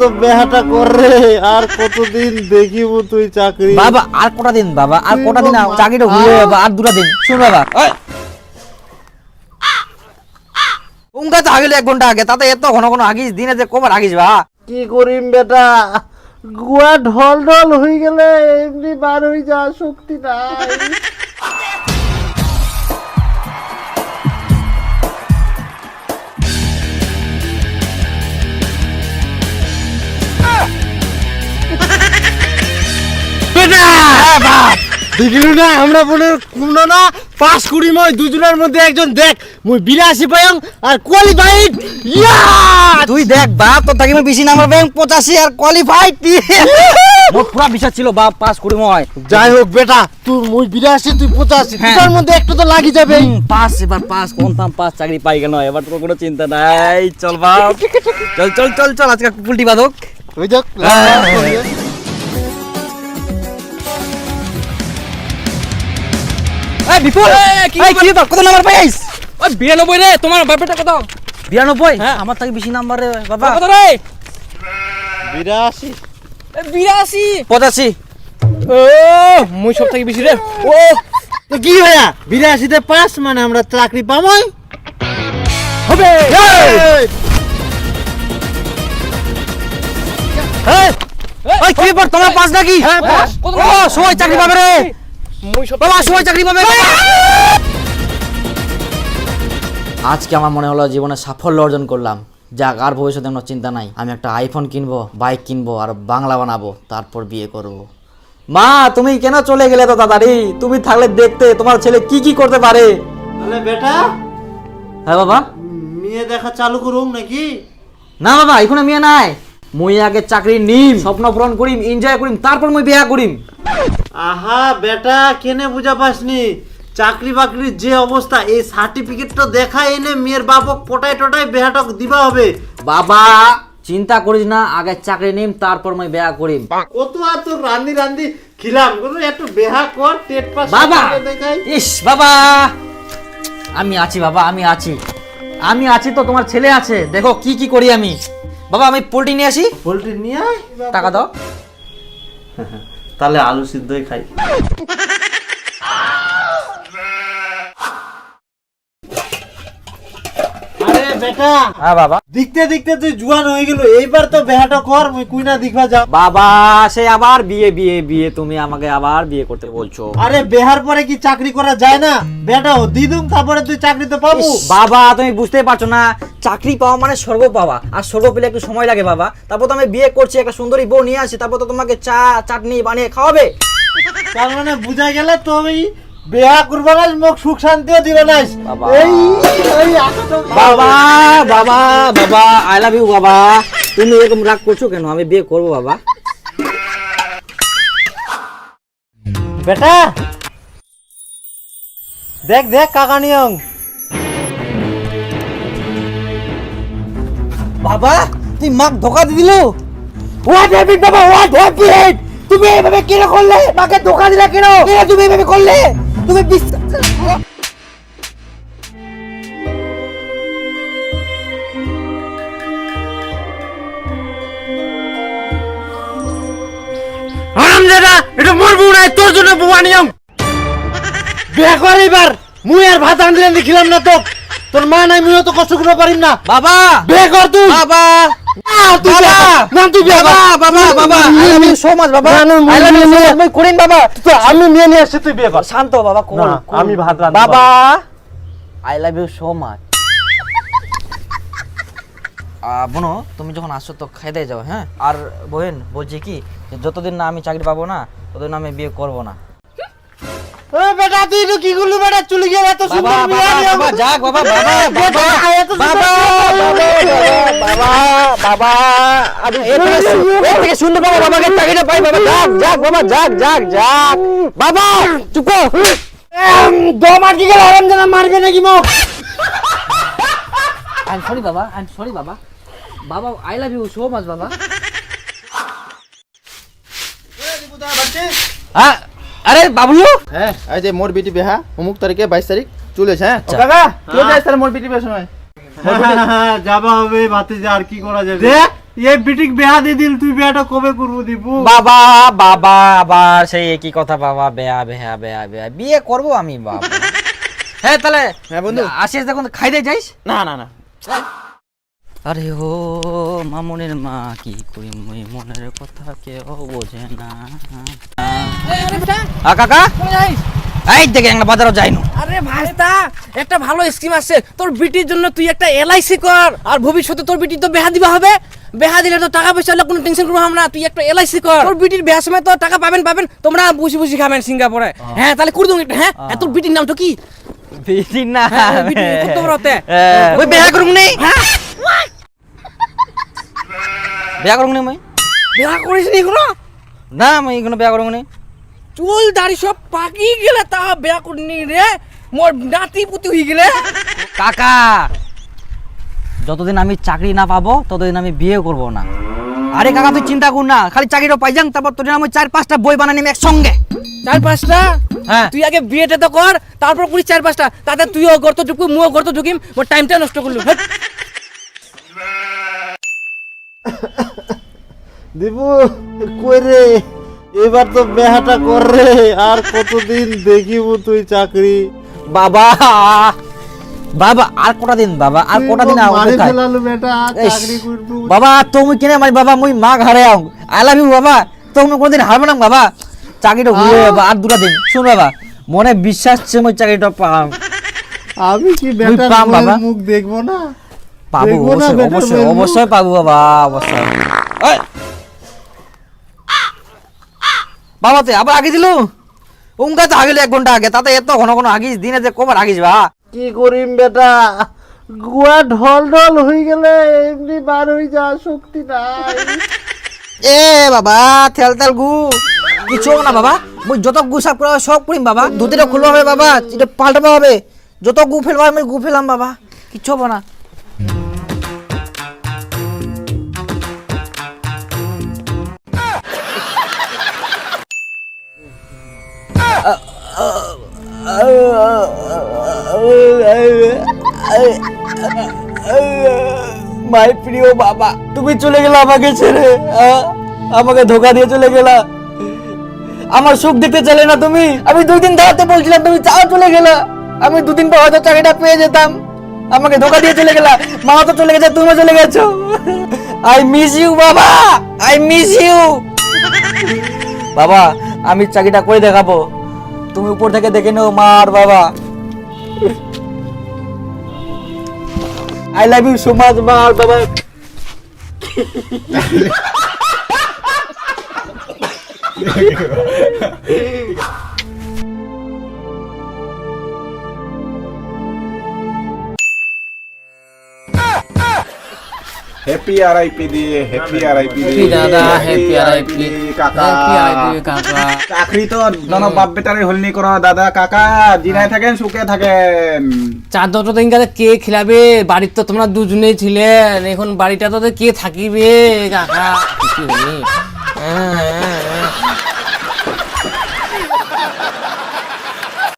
তো বেহাটা কর আর কতদিন দেখিব তুই চাকরি? বাবা আর কটা দিন বাবা? আর কটা দিন চাকরিটা ঘুরে বাবা আর দুটা দিন? শুন বাবা। তো আগেলে এক ঘণ্টা আগে তাতে এত ঘন ঘন আগিস দিনে যে কবার আগিস বা কি করিম বেটা? গুয়া ঢল ঢল হয়ে গেলে এমনি বার হয়ে যাওয়ার শক্তি নাই। দেখিলু না আমরা বোনের কুমড়ো না পাঁচ কুড়ি মই দুজনের মধ্যে একজন দেখ মুই বিরাশি পাইং আর কোয়ালিফাইড ইয়া! তুই দেখ বাপ তোর থাকি বেশি নাম্বার ব্যাংক পঁচাশি আর কোয়ালিফাইড মোর পুরা বিশ্বাস ছিল বাপ পাস করি ময় যাই হোক বেটা তুই মুই বিরাশি তুই পঁচাশি হ্যাঁ। দুটার মধ্যে একটু তো লাগি যাবে। পাস এবার পাস কনফার্ম পাস চাকরি পাই গেল এবার তোর কোনো চিন্তা নাই। চল বাপ। চল চল চল চল আজকে পুলটি বাদক ওই দেখ এই বিপুল! এই কি ব্যাপার কত নাম্বার পাইস ওই বিরানব্বই রে তোমার বাপেটা কত বিরানব্বই? হ্যাঁ। আমার থেকে বেশি নাম্বার রে বাবা। কত রে। বিরাশি। এ, বিরাশি। পঁচাশি। ও মুই সব থেকে বেশি রে। ও তো কি ভাইয়া? পাস মানে আমরা চাকরি পামই হবে। ওই কি ব্যাপার? তোমার পাস নাকি? হ্যাঁ, পাস। কত ও সবাই চাকরি পাবে রে। মুই সব বাবা সবাই চাকরি পাবে। আজকে আমার মনে হলো জীবনে সাফল্য অর্জন করলাম। যাক আর ভবিষ্যতে কোনো চিন্তা নাই। আমি একটা আইফোন কিনবো বাইক কিনবো আর বাংলা বানাবো তারপর বিয়ে করব। মা তুমি কেন চলে গেলে তো তাড়াতাড়ি? তুমি থাকলে দেখতে তোমার ছেলে কি কি করতে পারে? তাহলে বেটা। হ্যাঁ বাবা। মেয়ে দেখা চালু করুম নাকি? না বাবা এখানে মেয়ে নাই। মুই আগে চাকরি নিম স্বপ্ন পূরণ করিম এনজয় করিম তারপর মুই বিয়া করিম। আহা বেটা কেনে বুঝা পাসনি? চাকরি বাকরির যে অবস্থা এই সার্টিফিকেটটা দেখা এনে মেয়ের বাপক পটাই টটাই বেহাটক দিবা হবে। বাবা চিন্তা করিস না আগে চাকরি নিম তারপর মুই বিয়া করিম। কত আর তোর রান্দি রান্দি খিলাম কোনো একটু বেহা কর টেট পাস বাবা! ইস বাবা! আমি আছি বাবা আমি আছি। আমি আছি তো তোমার ছেলে আছে। দেখো কি কি করি আমি? বাবা আমি পোল্ট্রি নিয়ে আসি। পোল্ট্রি নিয়ে আয়। টাকা দাও। তাহলে আলু সিদ্ধই খাই আরে বেটা হ্যাঁ বাবা। দেখতে দেখতে তুই জুয়ান হয়ে গেল এইবার তো বেহাটা কর মুই কুইনা দেখবা যা বাবা সে আবার বিয়ে বিয়ে বিয়ে তুমি আমাকে আবার বিয়ে করতে বলছো। আরে বেহার পরে কি চাকরি করা যায় না? বেটা ও দিদুম তারপরে তুই চাকরি তো পাবো। বাবা তুমি বুঝতে পারছ না চাকরি পাওয়া মানে স্বর্গ পাওয়া আর স্বর্গ পেলে একটু সময় লাগে বাবা। তারপর তো আমি বিয়ে করছি একটা সুন্দরী বউ নিয়ে আসি তারপর তো তোমাকে চা চাটনি বানিয়ে খাওয়াবে। তার মানে বুঝা গেলে তুমি বেহা করবা না মোক সুখ শান্তিও দিবে না বাবা। এই এই বাবা বাবা বাবা আই লাভ ইউ বাবা। তুমি এরকম রাগ করছ কেন? আমি বিয়ে করব বাবা। বেটা দেখ দেখ কাকা নিয়ং বাবা তুই মাক ধোকা দিল? হোয়াট হ্যাপিট বাবা? হোয়াট হ্যাপিট তুমি এইভাবে কেন করলে? মাকে ধোকা দিলে কেন? কেন তুমি এইভাবে করলে? তুমি বিশ্বাস হারামজাদা এটা মোর বউ নাই তোর জন্য বউ আনিয়াম বিয়া কর এবার মুই আর ভাত দেখিলাম না তো। তোর মা নাই মুইও তো কষ্ট করতে পারিম না। বাবা! বিয়ে কর তুই। বাবা! আমি মেয়ে নিয়ে আসছি তুই বিয়ে কর। শান্ত বাবা। আমি ভাত বাবা! I love you so much বোনো তুমি যখন আসছো তো খাইতে যাও হ্যাঁ? আর বোহেন বলছি কি যতদিন না আমি চাকরি পাবো না ততদিন আমি বিয়ে করব না। ও বেটা তুই তো কি করলি বেটা? চলে গেল এত সুন্দর বাবা বাবা যাক বাবা বাবা বাবা বাবা বাবা থেকে সুন্দর বাবাকে চাকরিটা পাই বাবা যাক যাক বাবা যাক যাক যাক। বাবা চুপ দম আটকে গেল আরাম জানা মারবে নাকি মোক আই এম সরি বাবা আই এম সরি বাবা। বাবা I love you so much বাবা। হ্যাঁ আরে বাবলু! হ্যাঁ এই যে মোর বিটি বিহা অমুক তারিখে বাইশ তারিখ চলেছে হ্যাঁ? আচ্ছা। কাকা চলে যাস তাহলে মোর বিটি বিহার সময়? যাবা হবে ভাতে যা আর কি করা যাবে? এই বিটিক বেহা দিয়ে দিল তুই বেহাটা কবে করব দীপু বাবা বাবা আবার সেই একই কথা বাবা বেয়া বেয়া বেয়া বেয়া বিয়ে করব আমি বাবা। হ্যাঁ তাহলে হ্যাঁ বন্ধু আসিস দেখুন খাইতে যাইস? না না না। আরে ও মামুনের মা কি করি মুই? মনের কথা কেউ বোঝে না। আ কাকা? এই দেখে একটা বাজারও যাইনু আরে ভাইস্তা একটা ভালো স্কিম আছে। তোর বিটির জন্য তুই একটা এলআইসি কর আর ভবিষ্যতে তোর বিটি তো বেহা দিবা হবে। বেহা দিলে তো টাকা পয়সা হলে কোনো টেনশন করব আমরা। তুই একটা এলআইসি কর। তোর বিটির বেহার সময় তো টাকা পাবেন পাবেন। তোমরা বুঝি বুঝি খাবেন সিঙ্গাপুরে। হ্যাঁ তাহলে করে দেবো একটা হ্যাঁ? তোর বিটির নাম তো কি? বেশি না হ্যাঁ, ওই বিটি করতে পারো তে। ওই বেহা করুন নেই বেহা করুন নেই মই? বেহা করিস নি এগুলো না মই এগুলো বেহা করুন নেই চুল দাড়ি সব পাকি গেলে তা বেহা করিনি রে? মোর নাতি পুতি হয়ে গেলে। কাকা যতদিন আমি চাকরি না পাবো ততদিন আমি বিয়ে করব না। আরে কাকা তুই চিন্তা কর না খালি চাকরিটা পাই যান তারপর তোর আমি চার পাঁচটা বই বানাই নিম একসঙ্গে। চার পাঁচটা? হ্যাঁ। তুই আগে বিয়েটা তো কর তারপর করিস চার পাঁচটা। তাতে তুইও গর্ত ঢুকবি মুও গর্ত ঢুকিম মোর টাইমটা নষ্ট করলু। হেৎ। দীপু কই রে এবার তো বেহাটা কর রে আর কতদিন দেখিব তুই চাকরি? বাবা বাবা আর কটা দিন বাবা? আর কটা দিন বেটা চাকরি করব। বাবা তুমি কেনে মারি? বাবা মুই মা ঘরে আও আই লাভ ইউ বাবা। তুমি কোনদিন হারবে না বাবা। চাকরিটা ঘুরে বাবা আর দুটা দিন। শুন বাবা। মনে বিশ্বাস ছে মুই চাকরিটা পাম। আমি কি বাবা। মুখ দেখব না? পাবো অবশ্যই অবশ্যই পাবো বাবা অবশ্যই ওই! বাবা তুই আবার আগে দিলু? উঙ্গা তো আগিল এক ঘণ্টা আগে তাতে এত ঘন ঘন আগিস দিনে যে কবার আগিস বা। কি করিম বেটা গুয়া ঢল ঢল হয়ে গেলে এমনি বার হয়ে যাওয়ার শক্তি নাই। এ বাবা তেল তেল গু। কিছু না বাবা মুই যত গু সাফ করা সব করিম বাবা। ধুতিটা খুলবা হবে বাবা এটা পাল্টাবা হবে। যত গু ফেলবা আমি গু ফেলাম বাবা। কিচ্ছু হবে না। মাই প্রিয় বাবা, তুমি চলে গেলে আমাকে ছেড়ে আমাকে ধোকা দিয়ে চলে গেলা। আমার সুখ দেখতে চলে না তুমি? আমি দুই দিন দাঁড়াতে বলছিলাম তুমি চাও চলে গেলা। আমি দুদিন পর হয়তো চাকরিটা পেয়ে যেতাম। আমাকে ধোকা দিয়ে চলে গেলা। মা তো চলে গেছে তুমি চলে গেছো। আই মিস ইউ বাবা! আই মিস ইউ বাবা, আমি চাকরিটা করে দেখাবো। তুমি উপর থেকে দেখে নেও মা আর বাবা। I love you so much মা আর বাবা। হ্যাপি আরআইপি দিয়ে হ্যাপি আরআইপি Happy দাদা, happy RIP কাকা Happy RIP কাকা। চাকরি তো জন বাপ বেটারে হলনি করো দাদা কাকা জিনায় থাকেন সুখে থাকেন চার দশটা দিন কাছে কে খেলাবে? বাড়ির তো তোমরা দুজনেই ছিলেন এখন বাড়িটা তো কে থাকিবে কাকা? হইনি? হ্যাঁ,